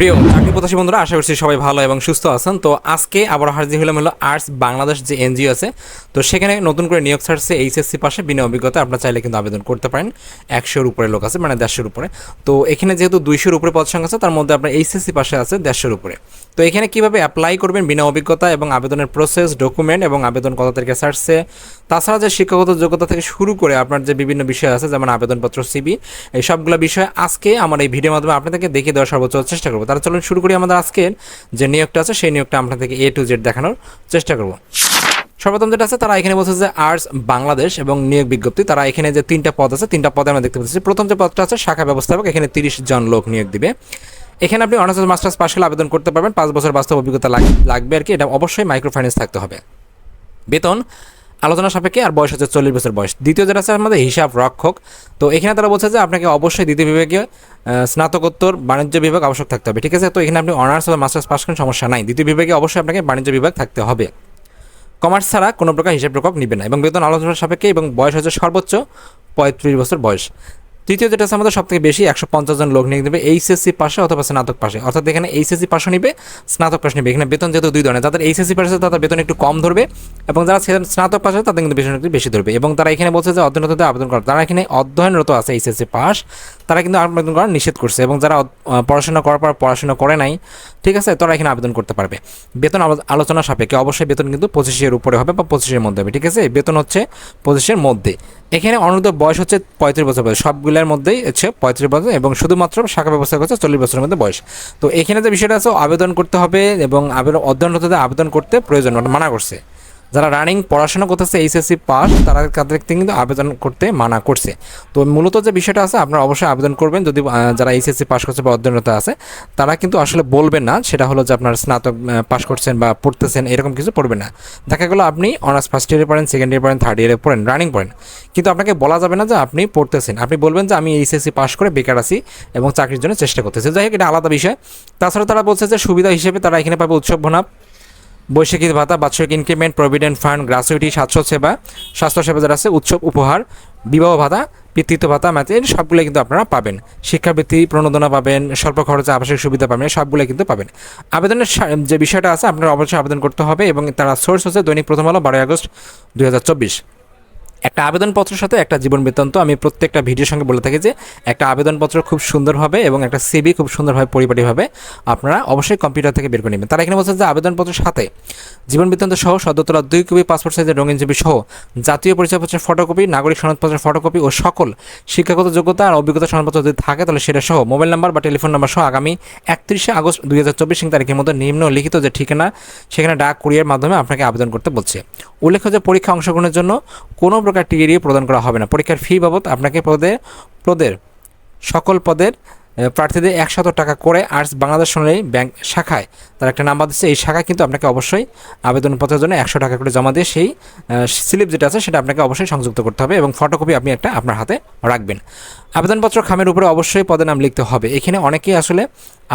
প্রিয় চাকরি প্রত্যাশী বন্ধুরা, আশা করছি সবাই ভালো এবং সুস্থ আছেন। তো আজকে আবার হাজির হলাম হলো আর্টস বাংলাদেশ যে এনজিও আছে, তো সেখানে নতুন করে নিয়োগ ছাড়ছে এইচএসসি পাশে, বিনা অভিজ্ঞতা আপনারা চাইলে কিন্তু আবেদন করতে পারেন। একশোর উপরে লোক আছে মানে দেড়শোর উপরে। তো এখানে যেহেতু দুইশোর উপরে পদ সংখ্যা আছে, তার মধ্যে আপনার এইচএসসি পাশে আছে দেড়শোর উপরে। তো এখানে কীভাবে অ্যাপ্লাই করবেন বিনা অভিজ্ঞতা এবং আবেদনের প্রসেস ডকুমেন্ট এবং আবেদন কত তারিখে ছাড়ছে? তাছাড়া যে শিক্ষাগত যোগ্যতা থেকে শুরু করে আপনার যে বিভিন্ন বিষয় আছে, যেমন আবেদনপত্র সিবি এই সবগুলো বিষয় আজকে আমার এই ভিডিওর মাধ্যমে আপনাদেরকে দেখিয়ে দেওয়ার সর্বোচ্চ চেষ্টা করব। তারা চলুন শুরু করি আমাদের আজকের যে নিয়োগটা আছে, সেই নিয়োগটা আপনাদেরকে এ টু জেড দেখানোর চেষ্টা করব। সর্বপ্রথম যেটা আছে, তারা এখানে বলছে যে আর্টস বাংলাদেশ এবং নিয়োগ বিজ্ঞপ্তি। তারা এখানে যে তিনটা পদ আছে, তিনটা পদে আমরা দেখতে পাচ্ছি। প্রথম যে পদটা আছে, শাখা ব্যবস্থাপক, এখানে তিরিশ জন লোক নিয়োগ দিবে। এখানে আপনি অনার্স মাস্টার্স পাশ করলে আবেদন করতে পারবেন। পাঁচ বছর বাস্তব অভিজ্ঞতা লাগ- লাগবে আর কি। এটা অবশ্যই মাইক্রো ফাইন্যান্স থাকতে হবে। বেতন আলোচনা সাপেক্ষে আর বয়স হচ্ছে চল্লিশ বছর বয়স। দ্বিতীয় যেটা আছে আমাদের হিসাব রক্ষক। তো এখানে তারা বলছে যে আপনাকে অবশ্যই দ্বিতীয় বিভাগে স্নাতকোত্তর, বাণিজ্য বিভাগ আবশ্যক থাকতে হবে, ঠিক আছে? তো এখানে আপনি অনার্স বা মাস্টার্স পাস করেন, সমস্যা নাই। দ্বিতীয় বিভাগে অবশ্যই আপনাকে বাণিজ্য বিভাগ থাকতে হবে। কমার্স ছাড়া কোনো প্রকার হিসাব রক্ষক নেবে না এবং বেতন আলোচনার সাপেক্ষে এবং বয়স হচ্ছে সর্বোচ্চ পঁয়ত্রিশ বছর বয়স। তৃতীয় যেটা আছে, আমাদের সবথেকে বেশি একশো পঞ্চাশ জন লোক নিয়ে নেবে এইচএসসি পাশে অথবা স্নাতক পাশে। অর্থাৎ এখানে এইচএসসি পাশে নিবে, স্নাতক পাশে নিবে। এখানে বেতন যেহেতু দুই ধরনের তাদের এইচএসসি পাশে আছে, তাদের বেতন একটু কম ধরবে এবং যারা স্নাতক পাশে তাদের কিন্তু বেতন একটু বেশি ধরবে। এবং তারা এখানে বলছে যে অধ্যয়নরত আবেদন করা তারা এখানে অধ্যয়নরত আছে এইচএসসি পাস তারা কিন্তু আবেদন করা নিষেধ করছে। এবং যারা পড়াশোনা করার পর পড়াশোনা করে নাই ঠিক আছে? তোরা এখানে আবেদন করতে পারবে। বেতন আলো- আলোচনা সাপেক্ষে অবশ্যই বেতন কিন্তু পঁচিশের উপরে হবে বা পঁচিশের মধ্যে হবে, ঠিক আছে? বেতন হচ্ছে পঁচিশের মধ্যে। এখানে অনূর্ধ্ব বয়স হচ্ছে পঁয়ত্রিশ বছর বয়স। সবগুলোর মধ্যেই হচ্ছে পঁয়ত্রিশ বছর এবং শুধুমাত্র শাখা ব্যবস্থা করছে চল্লিশ বছরের মধ্যে বয়স। তো এখানে যে বিষয়টা আছে আবেদন করতে হবে এবং আবেদন অধ্যয়নরতদের আবেদন করতে প্রয়োজন মানে মানা করছে। যারা রানিং পড়াশোনা করতেছে এইচএসসি পাস তারা তাদের কিন্তু আবেদন করতে মানা করছে। তো মূলত যে বিষয়টা আছে, আপনারা অবশ্যই আবেদন করবেন। যদি যারা এইচএসসি পাস করছে বা অধ্যয়নরত আছে, তারা কিন্তু আসলে বলবেন না। সেটা হলো যে আপনার স্নাতক পাস করছেন বা পড়তেছেন, এরকম কিছু পড়বেন না। দেখা গেলো আপনি অনার্স ফার্স্ট ইয়ারে পড়েন সেকেন্ড ইয়ারে পড়েন থার্ড ইয়ারে পড়েন রানিং পড়েন। কিন্তু আপনাকে বলা যাবে না যে আপনি পড়তেছেন। আপনি বলবেন যে আমি এইচএসসি পাস করে বেকার আছি এবং চাকরির জন্য চেষ্টা করতেছি। যাই হোক, এটা আলাদা বিষয়। তাছাড়া তারা বলছে যে সুবিধা হিসেবে তারা এখানে পাবে উৎসব ভোনাপ বৈশাখী ভাতা, বাৎসরিক ইনক্রিমেন্ট প্রভিডেন্ট ফান্ড গ্রাচুইটি স্বাস্থ্য সেবা স্বাস্থ্য সেবা যারা আছে, উৎসব, উপহার, বিবাহ ভাতা, পিতৃত্ব ভাতা এই সবগুলো কিন্তু আপনারা পাবেন। শিক্ষাবৃত্তি, প্রণোদনা পাবেন, স্বল্প খরচে আবাসিক সুবিধা পাবেন সবগুলো কিন্তু পাবেন। আবেদনের যে বিষয়টা আছে, আপনারা অবশ্যই আবেদন করতে হবে এবং তারা সোর্স হচ্ছে দৈনিক প্রথম হলো বারোই আগস্ট, দুই হাজার চব্বিশ। একটা আবেদনপত্রের সাথে একটা জীবন বৃত্তান্ত। আমি প্রত্যেকটা ভিডিওর সঙ্গে বলে থাকি যে, একটা আবেদনপত্র খুব সুন্দরভাবে এবং একটা সিবি খুব সুন্দরভাবে পরিপাটিভাবে আপনারা অবশ্যই কম্পিউটার থেকে বের করে নেবেন। তারা এখানে বলছে যে, আবেদনপত্রের সাথে জীবন বৃত্তান্ত সহ সদ্য তোলা দুই কপি পাসপোর্ট সাইজের রঙিন ছবি সহ জাতীয় পরিচয়পত্রের ফটোকপি নাগরিক সনদপত্রের ফটোকপি ও সকল শিক্ষাগত যোগ্যতা আর অভিজ্ঞতা সনদপত্র যদি থাকে, তাহলে সেটা সহ মোবাইল নাম্বার বা টেলিফোন নাম্বার সহ আগামী একত্রিশে আগস্ট দুই হাজার চব্বিশ তারিখের মধ্যে নিম্ন লিখিত যে ঠিকানা, সেখানে ডাক কুরিয়ার মাধ্যমে আপনাকে আবেদন করতে বলছে। উল্লেখ্য যে, পরীক্ষা অংশগ্রহণের জন্য কোনো প্রকার টিকিট প্রদান করা হবে না। পরীক্ষার ফি বাবদ আপনাকে পদে পদের সকল পদের প্রার্থীদের একশত টাকা করে আর্টস বাংলাদেশ সোনালী ব্যাংক শাখায় তার একটা নাম্বার দিচ্ছে। এই শাখায় কিন্তু আপনাকে অবশ্যই আবেদনপত্রের জন্য একশো টাকা করে জমা দিয়ে সেই স্লিপ যেটা আছে সেটা আপনাকে অবশ্যই সংযুক্ত করতে হবে এবং ফটোকপি আপনি একটা আপনার হাতে রাখবেন। আবেদনপত্র খামের উপরে অবশ্যই পদের নাম লিখতে হবে। এখানে অনেকেই আসলে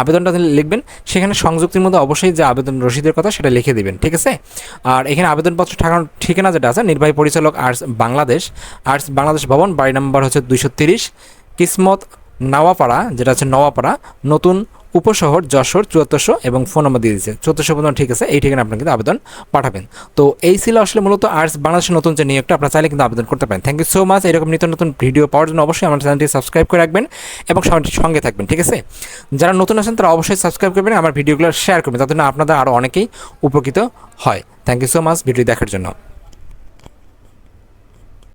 আবেদনটা লিখবেন, সেখানে সংযুক্তির মধ্যে অবশ্যই যে আবেদন রসিদের কথা সেটা লিখে দিবেন, ঠিক আছে? আর এখানে আবেদনপত্র ঠাকানোর ঠিকানা যেটা আছে, নির্বাহী পরিচালক আর্টস বাংলাদেশ আর্টস বাংলাদেশ ভবন, বাড়ি নাম্বার হচ্ছে দুইশো তিরিশ, কিসমত নাওয়াপাড়া, যেটা হচ্ছে নওয়াপাড়া, নতুন উপশহর যশোর চুয়াত্তরশো এবং ফোন নম্বর দিয়ে দিয়েছে। চুয়াত্তরশো পর্যন্ত ঠিক আছে, এই ঠিকানা আপনি কিন্তু আবেদন পাঠাবেন। তো এই ছিল আসলে মূলত আর্টস বাংলাদেশের নতুন যে নিয়োগটা, আপনারা চাইলে কিন্তু আবেদন করতে পারেন। থ্যাংক ইউ সো মাচ এরকম নিত্য নতুন ভিডিও পাওয়ার জন্য অবশ্যই আমার চ্যানেলটি সাবস্ক্রাইব করে রাখবেন এবং সঙ্গে থাকবেন, ঠিক আছে? যারা নতুন আছেন, তারা অবশ্যই সাবস্ক্রাইব করবেন, আমার ভিডিওগুলো শেয়ার করবেন তাতে জন্য আপনাদের আরও অনেকেই উপকৃত হয়। Thank you so much video দেখার জন্য।